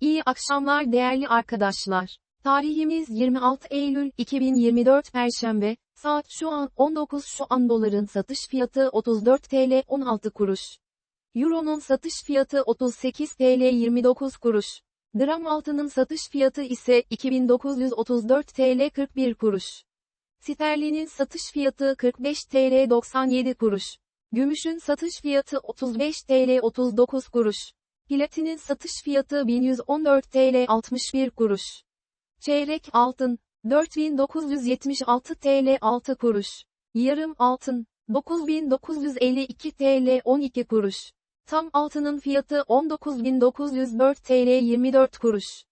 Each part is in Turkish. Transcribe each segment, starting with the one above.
İyi akşamlar değerli arkadaşlar. Tarihimiz 26 Eylül 2024 Perşembe, saat şu an 19 şu an doların satış fiyatı 34 TL 16 kuruş. Euro'nun satış fiyatı 38 TL 29 kuruş. Gram altının satış fiyatı ise 2934 TL 41 kuruş. Sterlinin satış fiyatı 45 TL 97 kuruş. Gümüşün satış fiyatı 35 TL 39 kuruş. Platinin satış fiyatı 1114 TL 61 kuruş. Çeyrek altın 4976 TL 6 kuruş. Yarım altın 9952 TL 12 kuruş. Tam altının fiyatı 19904 TL 24 kuruş.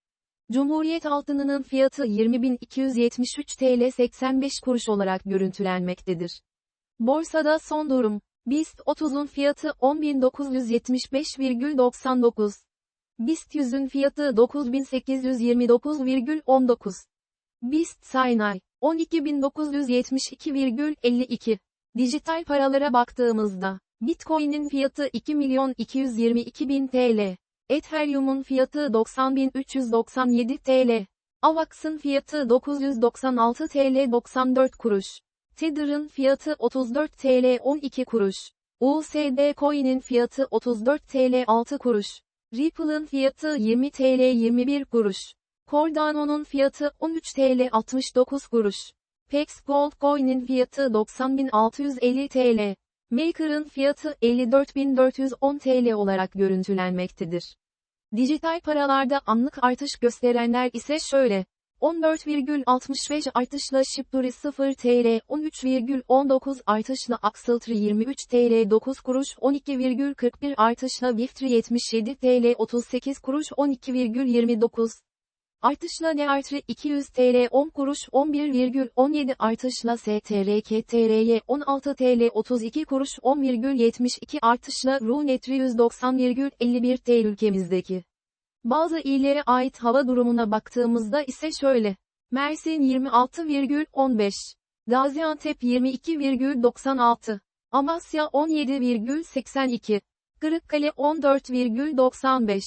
Cumhuriyet altınının fiyatı 20273 TL 85 kuruş olarak görüntülenmektedir. Borsada son durum. BIST 30'un fiyatı 10.975,99. BIST 100'ün fiyatı 9.829,19. BIST Saynay 12.972,52. Dijital paralara baktığımızda, Bitcoin'in fiyatı 2 milyon 222 bin TL. Ethereum'un fiyatı 90.397 TL. AVAX'ın fiyatı 996 TL 94 kuruş. Tether'ın fiyatı 34 TL 12 kuruş. USD Coin'in fiyatı 34 TL 6 kuruş. Ripple'ın fiyatı 20 TL 21 kuruş. Cardano'nun fiyatı 13 TL 69 kuruş. Pex Gold Coin'in fiyatı 90.650 TL. Maker'ın fiyatı 54.410 TL olarak görüntülenmektedir. Dijital paralarda anlık artış gösterenler ise şöyle. 14,65 artışla Shiptori 0 TL, 13,19 artışla Axeltri 23 TL 9 kuruş, 12,41 artışla Wiftri 77 TL 38 kuruş, 12,29 artışla Neartri 200 TL 10 kuruş, 11,17 artışla STRK TRY 16 TL 32 kuruş, 10,72 artışla Runetri 190,51 TL ülkemizdeki. Bazı illere ait hava durumuna baktığımızda ise şöyle. Mersin 26,15. Gaziantep 22,96. Amasya 17,82. Kırıkkale 14,95.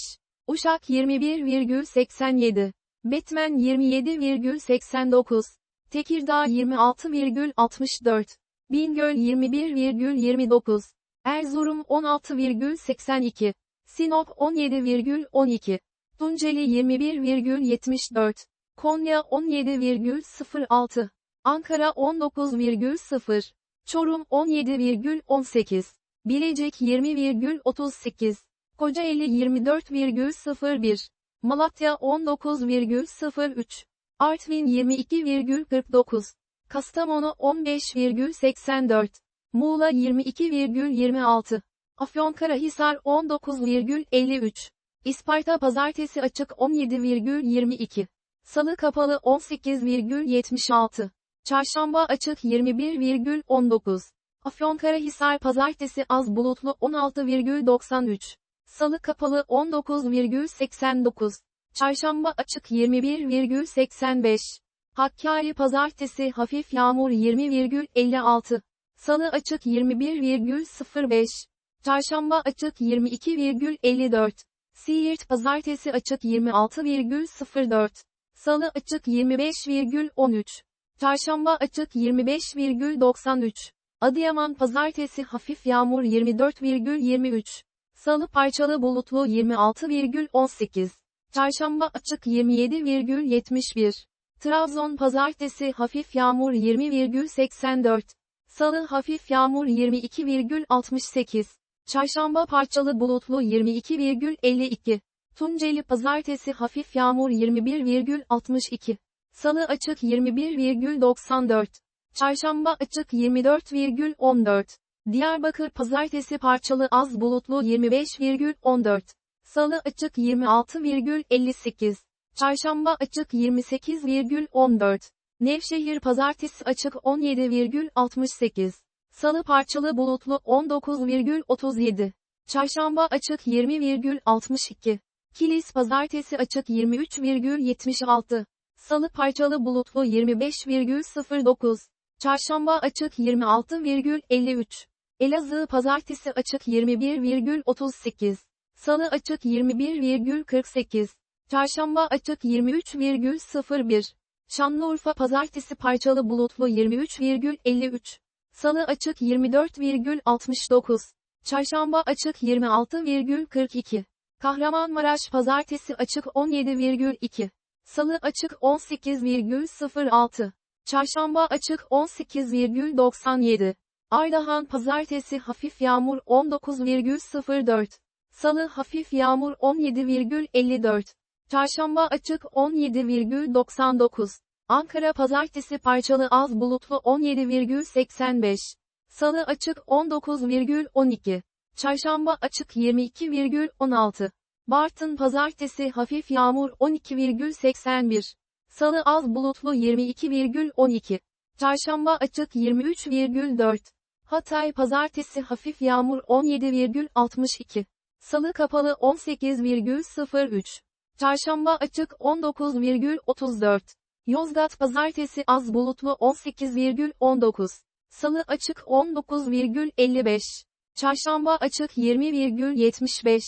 Uşak 21,87. Betmen 27,89. Tekirdağ 26,64. Bingöl 21,29. Erzurum 16,82. Sinop 17,12. Tunceli 21,74. Konya 17,06. Ankara 19,0. Çorum 17,18. Bilecik 20,38. Kocaeli 24,01. Malatya 19,03. Artvin 22,49. Kastamonu 15,84. Muğla 22,26. Afyonkarahisar 19,53. İsparta pazartesi açık 17,22. Salı kapalı 18,76. Çarşamba açık 21,19. Afyonkarahisar pazartesi az bulutlu 16,93. Salı kapalı 19,89. Çarşamba açık 21,85. Hakkari pazartesi hafif yağmur 20,56. Salı açık 21,05. Çarşamba açık 22,54. Siirt pazartesi açık 26,04. Salı açık 25,13. Çarşamba açık 25,93. Adıyaman pazartesi hafif yağmur 24,23. Salı parçalı bulutlu 26,18. Çarşamba açık 27,71. Trabzon pazartesi hafif yağmur 20,84. Salı hafif yağmur 22,68. Çarşamba parçalı bulutlu 22,52. Tunceli pazartesi hafif yağmur 21,62. Salı açık 21,94. Çarşamba açık 24,14. Diyarbakır pazartesi parçalı az bulutlu 25,14. Salı açık 26,58. Çarşamba açık 28,14. Nevşehir pazartesi açık 17,68. Salı parçalı bulutlu 19,37. Çarşamba açık 20,62. Kilis pazartesi açık 23,76. Salı parçalı bulutlu 25,09. Çarşamba açık 26,53. Elazığ pazartesi açık 21,38. Salı açık 21,48. Çarşamba açık 23,01. Şanlıurfa pazartesi parçalı bulutlu 23,53. Salı açık 24,69. Çarşamba açık 26,42. Kahramanmaraş pazartesi açık 17,2. Salı açık 18,06. Çarşamba açık 18,97. Ardahan pazartesi hafif yağmur 19,04. Salı hafif yağmur 17,54. Çarşamba açık 17,99. Ankara pazartesi parçalı az bulutlu 17,85. Salı açık 19,12. Çarşamba açık 22,16. Bartın pazartesi hafif yağmur 12,81. Salı az bulutlu 22,12. Çarşamba açık 23,4. Hatay pazartesi hafif yağmur 17,62. Salı kapalı 18,03. Çarşamba açık 19,34. Yozgat pazartesi az bulutlu 18,19. Salı açık 19,55. Çarşamba açık 20,75.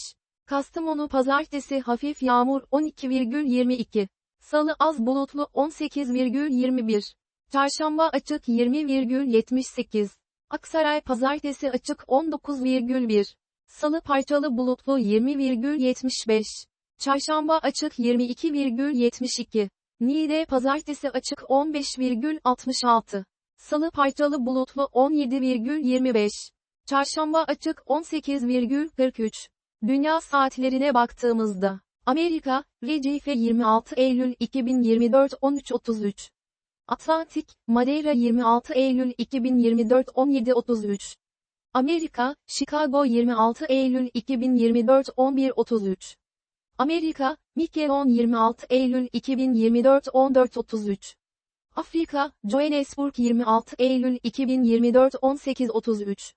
Kastamonu pazartesi hafif yağmur 12,22. Salı az bulutlu 18,21. Çarşamba açık 20,78. Aksaray pazartesi açık 19,1. Salı parçalı bulutlu 20,75. Çarşamba açık 22,72. Niğde pazartesi açık 15,66. Salı parçalı bulutlu 17,25. Çarşamba açık 18,43. Dünya saatlerine baktığımızda, Amerika, Recife 26 Eylül 2024 13.33. Atlantik, Madeira 26 Eylül 2024 17.33. Amerika, Chicago 26 Eylül 2024 11.33. Amerika, Mikelon 26 Eylül 2024 14.33. Afrika, Johannesburg 26 Eylül 2024 18.33.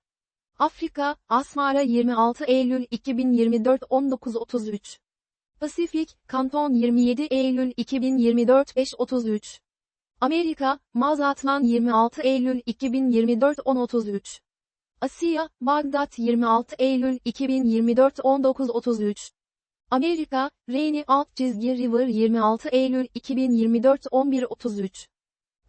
Afrika, Asmara 26 Eylül 2024 19.33. Pasifik, Kanton 27 Eylül 2024 5.33. Amerika, Mazatlan 26 Eylül 2024 10.33. Asya, Bagdat 26 Eylül 2024 19.33. Amerika, Reyni alt çizgi River 26 Eylül 2024 11.33.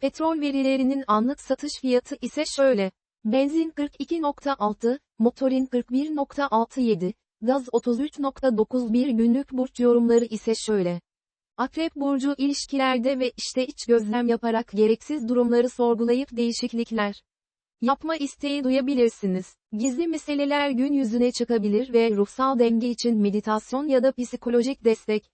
Petrol verilerinin anlık satış fiyatı ise şöyle. Benzin 42.6, motorin 41.67, gaz 33.91 günlük burç yorumları ise şöyle. Akrep burcu ilişkilerde ve işte iç gözlem yaparak gereksiz durumları sorgulayıp değişiklikler yapma isteği duyabilirsiniz. Gizli meseleler gün yüzüne çıkabilir ve ruhsal denge için meditasyon ya da psikolojik destek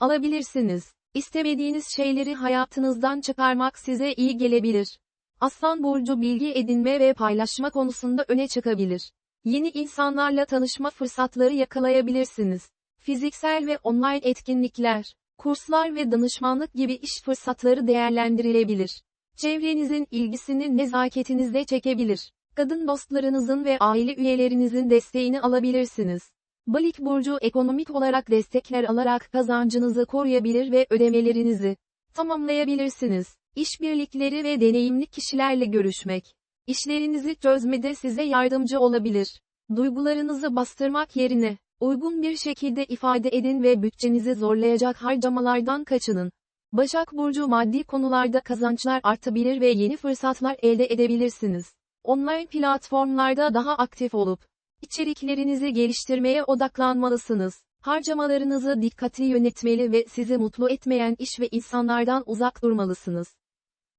alabilirsiniz. İstemediğiniz şeyleri hayatınızdan çıkarmak size iyi gelebilir. Aslan burcu bilgi edinme ve paylaşma konusunda öne çıkabilir. Yeni insanlarla tanışma fırsatları yakalayabilirsiniz. Fiziksel ve online etkinlikler, kurslar ve danışmanlık gibi iş fırsatları değerlendirilebilir. Çevrenizin ilgisini nezaketinizde çekebilir. Kadın dostlarınızın ve aile üyelerinizin desteğini alabilirsiniz. Balık burcu ekonomik olarak destekler alarak kazancınızı koruyabilir ve ödemelerinizi tamamlayabilirsiniz. İşbirlikleri ve deneyimli kişilerle görüşmek, işlerinizi çözmede size yardımcı olabilir. Duygularınızı bastırmak yerine, uygun bir şekilde ifade edin ve bütçenizi zorlayacak harcamalardan kaçının. Başak Burcu maddi konularda kazançlar artabilir ve yeni fırsatlar elde edebilirsiniz. Online platformlarda daha aktif olup, içeriklerinizi geliştirmeye odaklanmalısınız. Harcamalarınızı dikkatli yönetmeli ve sizi mutlu etmeyen iş ve insanlardan uzak durmalısınız.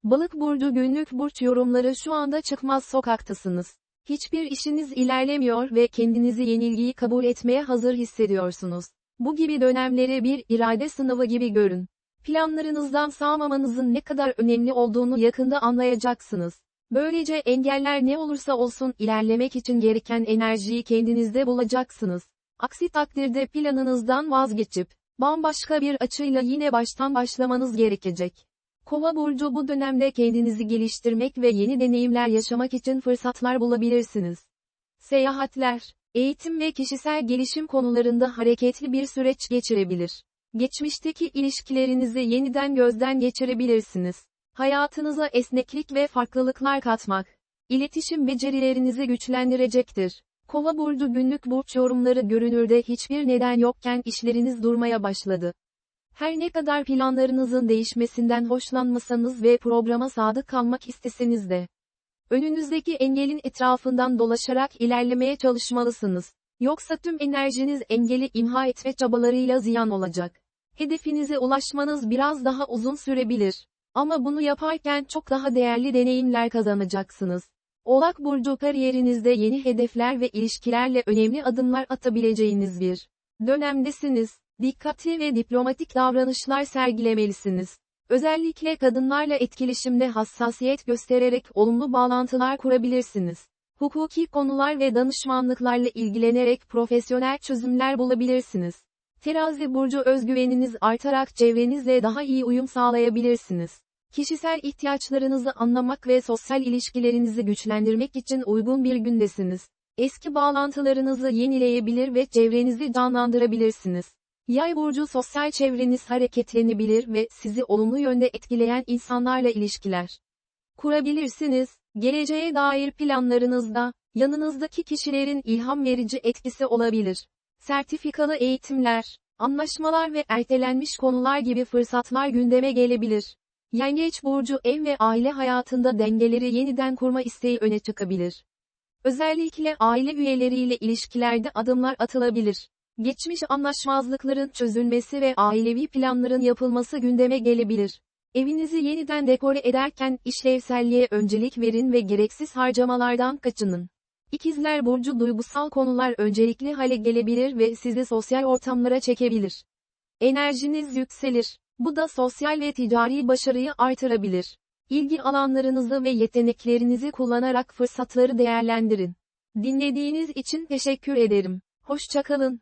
Balık burcu günlük burç yorumları şu anda çıkmaz sokaktasınız. Hiçbir işiniz ilerlemiyor ve kendinizi yenilgiyi kabul etmeye hazır hissediyorsunuz. Bu gibi dönemleri bir irade sınavı gibi görün. Planlarınızdan sağmamanızın ne kadar önemli olduğunu yakında anlayacaksınız. Böylece engeller ne olursa olsun ilerlemek için gereken enerjiyi kendinizde bulacaksınız. Aksi takdirde planınızdan vazgeçip, bambaşka bir açıyla yine baştan başlamanız gerekecek. Kova burcu bu dönemde kendinizi geliştirmek ve yeni deneyimler yaşamak için fırsatlar bulabilirsiniz. Seyahatler, eğitim ve kişisel gelişim konularında hareketli bir süreç geçirebilir. Geçmişteki ilişkilerinizi yeniden gözden geçirebilirsiniz. Hayatınıza esneklik ve farklılıklar katmak, iletişim becerilerinizi güçlendirecektir. Kova burcu günlük burç yorumları görünürde hiçbir neden yokken işleriniz durmaya başladı. Her ne kadar planlarınızın değişmesinden hoşlanmasanız ve programa sadık kalmak isteseniz de, önünüzdeki engelin etrafından dolaşarak ilerlemeye çalışmalısınız. Yoksa tüm enerjiniz engeli imha etme çabalarıyla ziyan olacak. Hedefinize ulaşmanız biraz daha uzun sürebilir. Ama bunu yaparken çok daha değerli deneyimler kazanacaksınız. Oğlak Burcu kariyerinizde yeni hedefler ve ilişkilerle önemli adımlar atabileceğiniz bir dönemdesiniz. Dikkatli ve diplomatik davranışlar sergilemelisiniz. Özellikle kadınlarla etkileşimde hassasiyet göstererek olumlu bağlantılar kurabilirsiniz. Hukuki konular ve danışmanlıklarla ilgilenerek profesyonel çözümler bulabilirsiniz. Terazi burcu özgüveniniz artarak çevrenizle daha iyi uyum sağlayabilirsiniz. Kişisel ihtiyaçlarınızı anlamak ve sosyal ilişkilerinizi güçlendirmek için uygun bir gündesiniz. Eski bağlantılarınızı yenileyebilir ve çevrenizi canlandırabilirsiniz. Yay burcu sosyal çevreniz hareketlenebilir ve sizi olumlu yönde etkileyen insanlarla ilişkiler kurabilirsiniz. Geleceğe dair planlarınızda, yanınızdaki kişilerin ilham verici etkisi olabilir. Sertifikalı eğitimler, anlaşmalar ve ertelenmiş konular gibi fırsatlar gündeme gelebilir. Yengeç burcu ev ve aile hayatında dengeleri yeniden kurma isteği öne çıkabilir. Özellikle aile üyeleriyle ilişkilerde adımlar atılabilir. Geçmiş anlaşmazlıkların çözülmesi ve ailevi planların yapılması gündeme gelebilir. Evinizi yeniden dekore ederken işlevselliğe öncelik verin ve gereksiz harcamalardan kaçının. İkizler burcu duygusal konular öncelikli hale gelebilir ve sizi sosyal ortamlara çekebilir. Enerjiniz yükselir. Bu da sosyal ve ticari başarıyı artırabilir. İlgi alanlarınızı ve yeteneklerinizi kullanarak fırsatları değerlendirin. Dinlediğiniz için teşekkür ederim. Hoşçakalın.